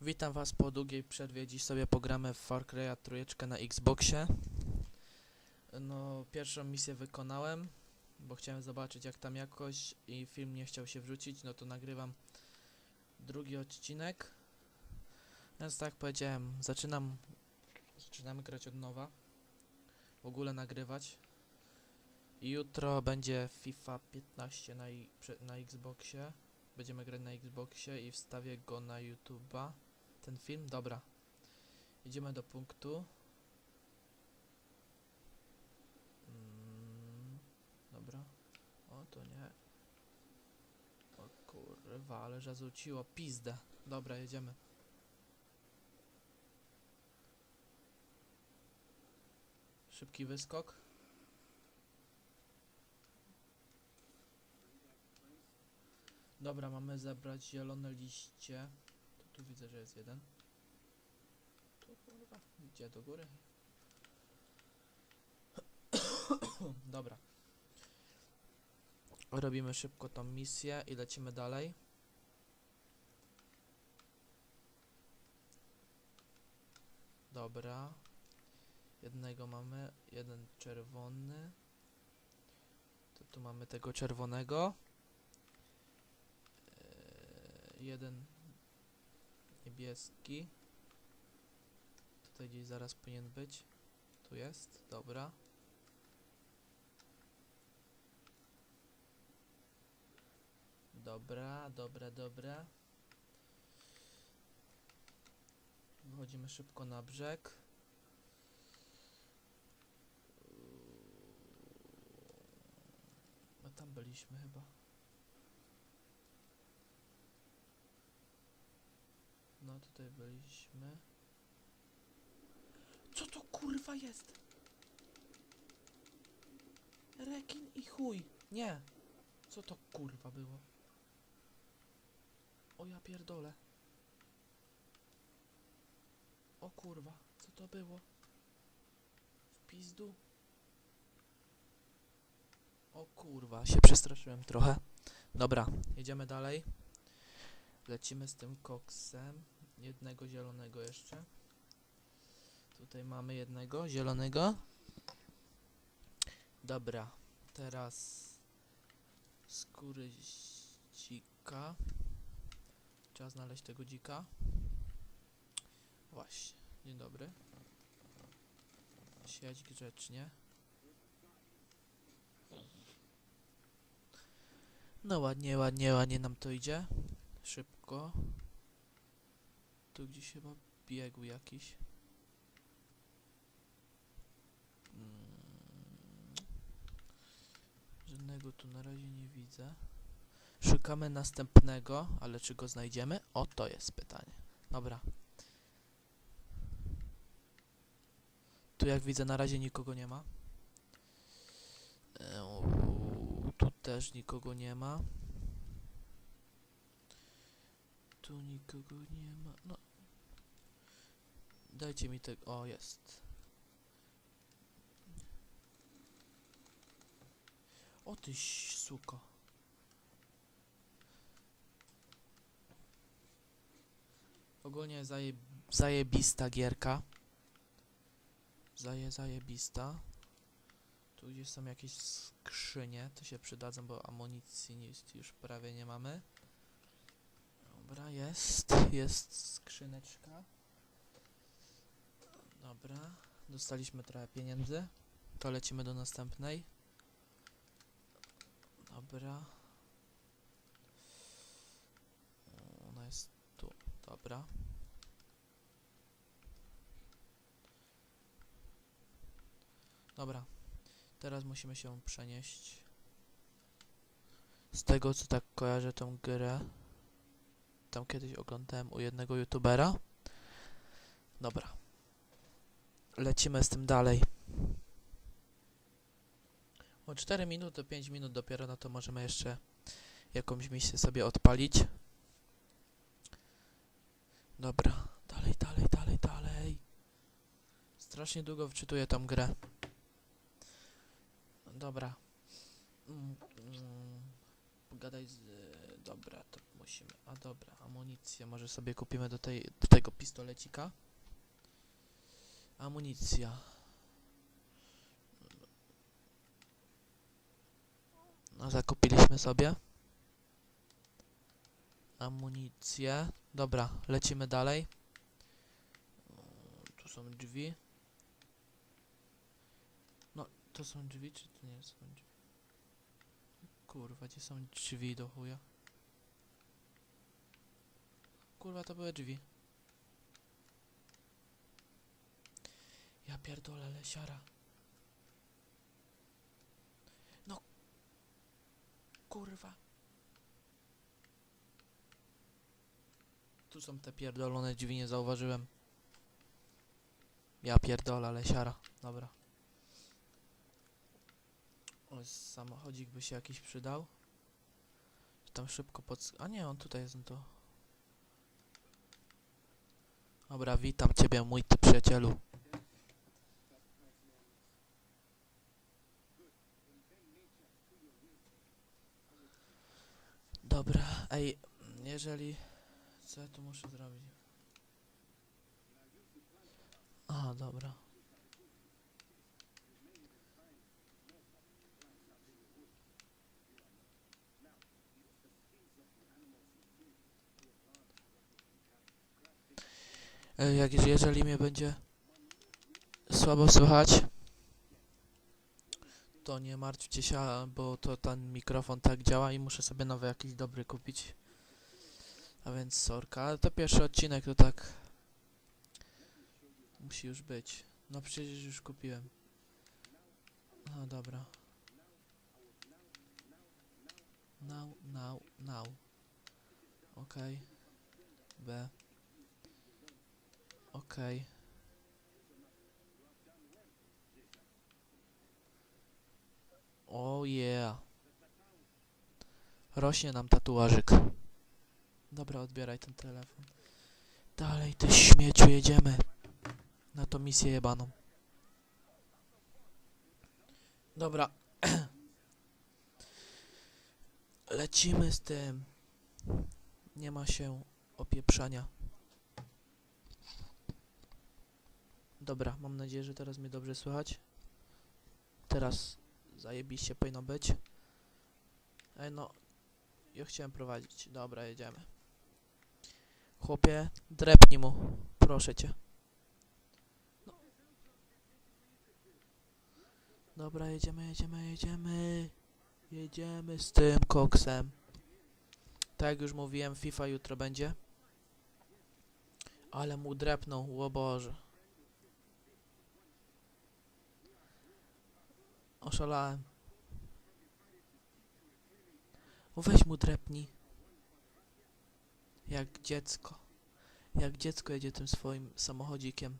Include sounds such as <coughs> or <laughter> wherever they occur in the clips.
Witam was po długiej przerwie. Dziś sobie pogramy w Far Cry'a trójeczkę na Xboxie. No, pierwszą misję wykonałem, bo chciałem zobaczyć jak tam jakoś i film nie chciał się wrzucić, no to nagrywam drugi odcinek. Więc tak powiedziałem, zaczynam zaczynamy grać od nowa. W ogóle nagrywać. I jutro będzie FIFA 15 na, na Xboxie. Będziemy grać na Xboxie i wstawię go na YouTube'a. Ten film? Dobra. Idziemy do punktu. Mm, dobra. O, to nie. O kurwa, ale że zrzuciło pizdę. Dobra, jedziemy. Szybki wyskok. Dobra, mamy zebrać zielone liście. Tu, widzę, że jest jeden. Tu kurwa, idzie do góry. <coughs> Dobra. Robimy szybko tą misję i lecimy dalej. Dobra. Jednego mamy, jeden czerwony. To tu mamy tego czerwonego. Eee, jeden niebieski. Tutaj gdzieś zaraz powinien być. Tu jest, dobra. Dobra, dobra, dobra. Wychodzimy szybko na brzeg. A tam byliśmy chyba. No tutaj byliśmy. Co to kurwa jest? Rekin i chuj. Nie. Co to kurwa było? O ja pierdolę. O kurwa, co to było? W pizdu? O kurwa, się przestraszyłem trochę. Dobra, jedziemy dalej. Lecimy z tym koksem. Jednego zielonego jeszcze. Tutaj mamy jednego zielonego. Dobra, teraz skóry dzika. Trzeba znaleźć tego dzika. Właśnie, dzień dobry. Siedź grzecznie. No ładnie, ładnie, ładnie nam to idzie. Szybko. Tu gdzieś chyba biegł jakiś. Mm. Żadnego tu na razie nie widzę. Szukamy następnego, ale czy go znajdziemy? O, to jest pytanie. Dobra. Tu jak widzę na razie nikogo nie ma. Eee, Tu też nikogo nie ma. Tu nikogo nie ma. No. Dajcie mi tego. O, jest. O ty ś- suko. Ogólnie zaje, zajebista gierka. Zaje, zajebista. Tu gdzieś są jakieś skrzynie, to się przydadzą, bo amunicji nic już prawie nie mamy. Dobra, jest, jest skrzyneczka. Dobra, dostaliśmy trochę pieniędzy. To lecimy do następnej. Dobra. Ona jest tu, dobra. Dobra, teraz musimy się przenieść. Z tego co tak kojarzę tą grę, tam kiedyś oglądałem u jednego youtubera. Dobra. Lecimy z tym dalej. O 4 minuty, 5 minut dopiero, no to możemy jeszcze jakąś misję sobie odpalić. Dobra, dalej, dalej, dalej, dalej. Strasznie długo wczytuję tą grę. Dobra. Mm, mm, Pogadaj z... Dobra, to musimy. A dobra, amunicję może sobie kupimy do, tej, do tego pistolecika. Amunicja. No, zakupiliśmy sobie. Amunicję. Dobra, lecimy dalej. Tu są drzwi. No, to są drzwi, czy to nie są drzwi? Kurwa, gdzie są drzwi do chuja? Kurwa, to były drzwi. Ja pierdolę, lesiara. No. Kurwa. Tu są te pierdolone drzwi, nie zauważyłem. Ja pierdolę, lesiara. Dobra. O, samochodzik by się jakiś przydał. Tam szybko pod... A nie, on tutaj jest, no to... Dobra, witam ciebie, mój ty przyjacielu. Dobra, ej, jeżeli... Co ja tu muszę zrobić? A, dobra. Jak, jeżeli mnie będzie słabo słychać, to nie martwcie się, bo to ten mikrofon tak działa i muszę sobie nowy jakiś dobry kupić. A więc sorka, ale to pierwszy odcinek to tak musi już być. No przecież już kupiłem. No dobra. Now, now, now. Okej. B. Okej. O yeah. Rośnie nam tatuażyk. Dobra, odbieraj ten telefon. Dalej, ty śmieciu, jedziemy. Na tą misję jebaną. Dobra. <clears throat> Lecimy z tym. Nie ma się opieprzania. Dobra, mam nadzieję, że teraz mnie dobrze słychać. Teraz zajebiście powinno być. Ej no, ja chciałem prowadzić. Dobra, jedziemy. Chłopie, drepnij mu. Proszę cię. No. Dobra, jedziemy, jedziemy, jedziemy. Jedziemy z tym koksem. Tak jak już mówiłem, FIFA jutro będzie. Ale mu drepnął, o Boże. Oszalałem. Weź mu drepnij. Jak dziecko. Jak dziecko jedzie tym swoim samochodzikiem.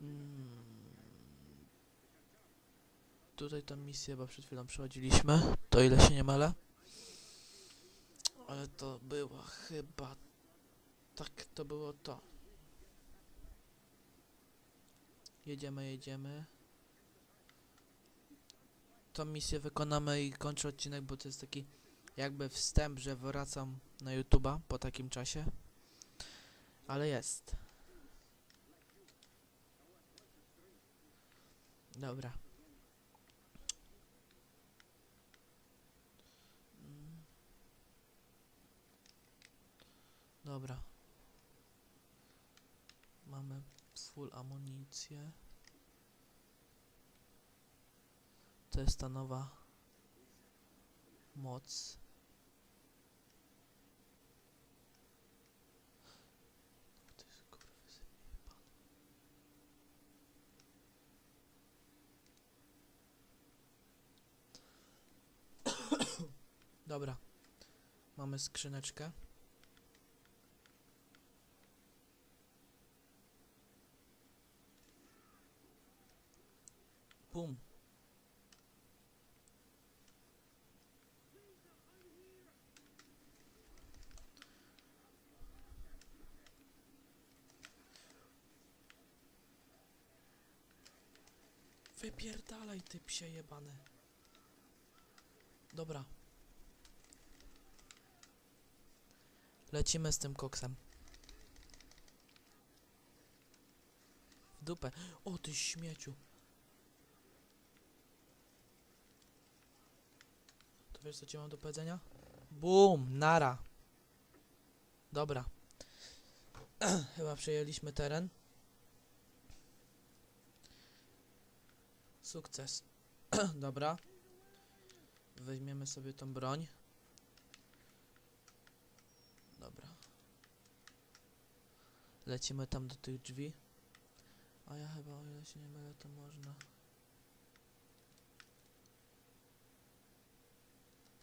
Mm. Tutaj tą misję chyba przed chwilą przechodziliśmy, to ile się nie mylę. Ale to było chyba... Tak, to było to. Jedziemy, jedziemy. Tą misję wykonamy i kończę odcinek, bo to jest taki jakby wstęp, że wracam na YouTube'a po takim czasie. Ale jest. Dobra. Dobra. Mamy full amunicję. To jest ta nowa moc. <coughs> Dobra. Mamy skrzyneczkę. Wypierdalaj, ty psie jebany. Dobra. Lecimy z tym koksem. W dupę. O, ty śmieciu. To wiesz, co ci mam do powiedzenia? Bum, nara. Dobra. <clears throat> Chyba przejęliśmy teren. Sukces. <clears throat> Dobra. Weźmiemy sobie tą broń. Dobra. Lecimy tam do tych drzwi. A ja chyba, o ile się nie mylę, to można.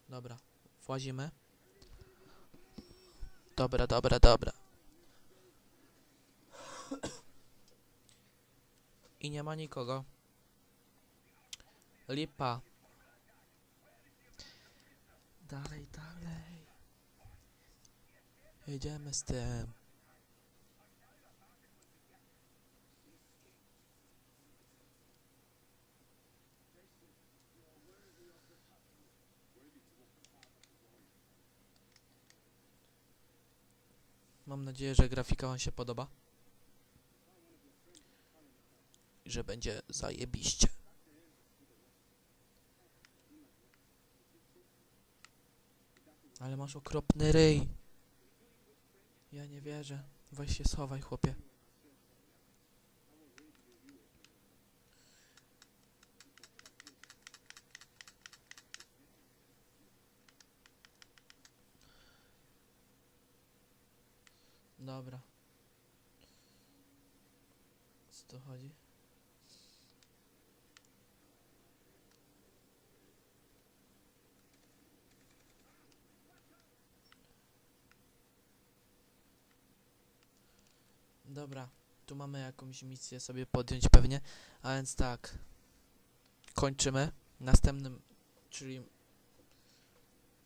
Dobra. Włazimy. Dobra, dobra, dobra. <clears throat> I nie ma nikogo. Lipa. Dalej, dalej. Jedziemy z tym. Mam nadzieję, że grafika wam się podoba. I że będzie zajebiście. Ale masz okropny ryj. Ja nie wierzę. Weź się schowaj, chłopie. Dobra. Co tu chodzi? Dobra, tu mamy jakąś misję sobie podjąć pewnie, a więc tak. Kończymy. Następnym, czyli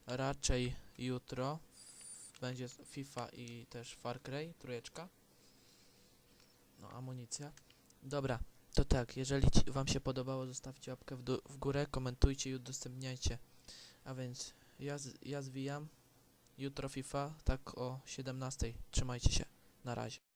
raczej jutro będzie FIFA i też Far Cry, trójeczka. No, amunicja. Dobra, to tak, jeżeli wam się podobało, zostawcie łapkę w, w górę, komentujcie i udostępniajcie. A więc ja, z, ja zwijam. Jutro FIFA, tak o 17. Trzymajcie się. Na razie.